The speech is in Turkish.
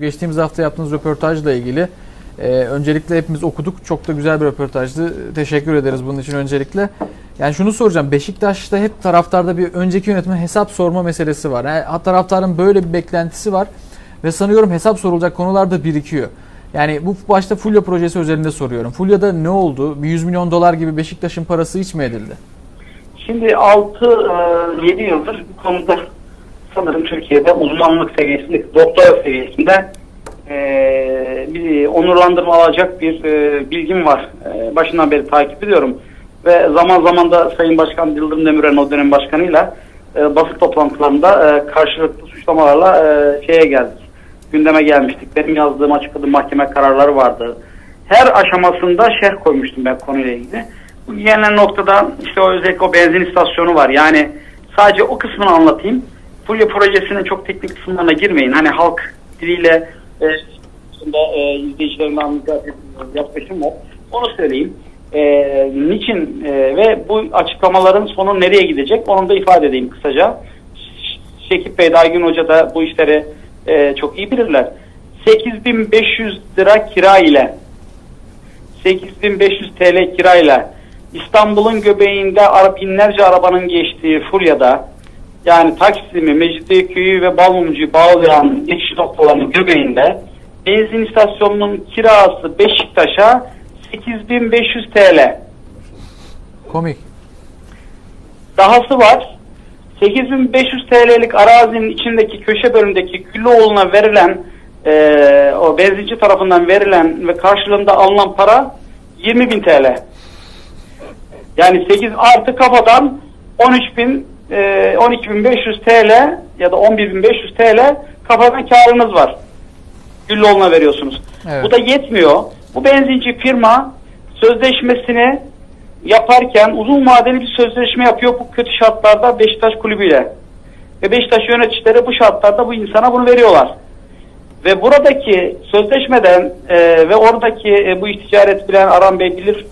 Geçtiğimiz hafta yaptığınız röportajla ilgili e, öncelikle hepimiz okuduk. Çok da güzel bir röportajdı. Teşekkür ederiz bunun için öncelikle. Yani şunu soracağım. Beşiktaş'ta hep taraftarda bir önceki yönetime hesap sorma meselesi var. Yani taraftarın böyle bir beklentisi var. Ve sanıyorum hesap sorulacak konular da birikiyor. Yani bu başta Fulya projesi özelinde soruyorum. Fulya'da ne oldu? Bir 100 milyon dolar gibi Beşiktaş'ın parası hiç mi edildi? Şimdi 6-7 yıldır bu konuda sanırım Türkiye'de uzmanlık seviyesinde, doktora seviyesinde e, bir onurlandırma alacak bir e, bilgim var. E, başından beri takip ediyorum. Ve zaman zaman da Sayın Başkan Yıldırım Demirören o dönem başkanıyla e, basın toplantılarında e, karşılıklı suçlamalarla e, şeye geldik. Gündeme gelmiştik. Benim yazdığım açıkladığım mahkeme kararları vardı. Her aşamasında şerh koymuştum ben konuyla ilgili. Bu gelinen noktada işte o özellikle o benzin istasyonu var. Yani sadece o kısmını anlatayım. Fulya projesinin çok teknik kısımlarına girmeyin. Hani halk diliyle e, e, izleyicilerimden anlayacak yaklaşım var. Onu söyleyeyim. E, niçin e, ve bu açıklamaların sonu nereye gidecek onu da ifade edeyim kısaca. Şekip Bey, Aygün Hoca da bu işleri e, çok iyi bilirler. 8500 lira kira ile 8500 TL kirayla İstanbul'un göbeğinde binlerce arabanın geçtiği Fulya'da yani Taksim'i, Mecidiyeköy'ü ve Balmumcu'yu bağlayan geçiş noktalarının göbeğinde benzin istasyonunun kirası Beşiktaş'a 8500 TL. Komik. Dahası var. 8500 TL'lik arazinin içindeki köşe bölümündeki Güllüoğlu'na verilen eee, o benzinci tarafından verilen ve karşılığında alınan para 20.000 TL. Yani 8 artı kafadan 13.000 eee, 12.500 TL ya da 11.500 TL kafadan karınız var. Güllüoğlu'na veriyorsunuz. Evet. Bu da yetmiyor. Bu benzinci firma sözleşmesini yaparken uzun vadeli bir sözleşme yapıyor bu kötü şartlarda Beşiktaş kulübüyle. Ve Beşiktaş yöneticileri bu şartlarda bu insana bunu veriyorlar. Ve buradaki sözleşmeden e, ve oradaki e, bu ticaret bilen Aram Bey bilir